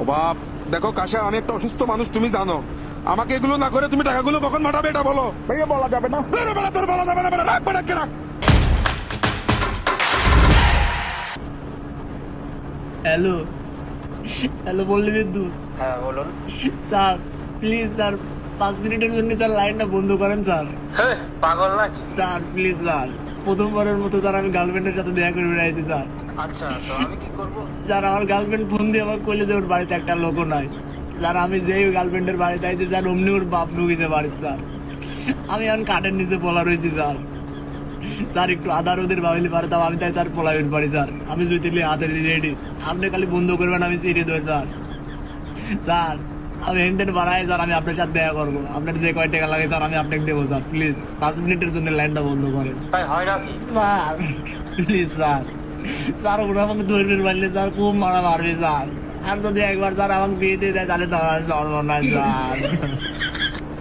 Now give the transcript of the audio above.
ও বাপ দেখো কাশা আমি একটা অসুস্থ মানুষ তুমি জানো। আমাকে এগুলো না করে তুমি টাকাগুলো কখন পাঠাবে এটা বলো। ভাইয়া বলা যাবে না। বেড়া বেড়া তোর বলা যাবে না বেড়া রাখ বেড়া রাখ। হ্যালো। হ্যালো বললি বিদ্যুৎ হ্যাঁ বলুন। স্যার প্লিজ স্যার পাঁচ মিনিটের জন্য স্যার লাইনটা বন্ধ করেন স্যার। হ্যাঁ পাগল নাকি? Sir please sir. প্রথমবারের মতো স্যার আমি গার্লফ্রেন্ডের সাথে দেখা করে বেড়াইছি স্যার। আচ্ছা তো আমি কি করব? স্যার আমার গার্লফ্রেন্ড ফোন দিয়ে আমার কইলে যে ওর বাড়িতে একটা লোকও নাই। স্যার আমি যেই গার্লফ্রেন্ডের বাড়িতে আইছি স্যার অমনি ওর বাপ ঢুকেছে বাড়িতে স্যার। আমি এখন কাঠের নিচে পলা রয়েছি স্যার। স্যার একটু আদার ওদের ভাবিলি পারতাম আমি তাই স্যার পলাইবেন পারি স্যার। আমি জুতিলি হাতে রেডি আপনি খালি বন্ধ করবেন আমি সিরিয়ে দেবো স্যার। স্যার আমি হেনটেন বাড়াই স্যার আমি আপনার সাথে দেখা করব। আপনার যে কয় টাকা লাগে স্যার আমি আপনাকে দেবো স্যার প্লিজ পাঁচ মিনিটের জন্য লাইনটা বন্ধ করেন। হয় নাকি? Sir please sir. স্যার, ওরা আমাকে ধরবে পারলে স্যার, খুব মারা মারবে, স্যার। আর যদি একবার স্যার আমাকে বিয়ে দিয়ে দেয়, তাহলে তোমার জন্ম না স্যার।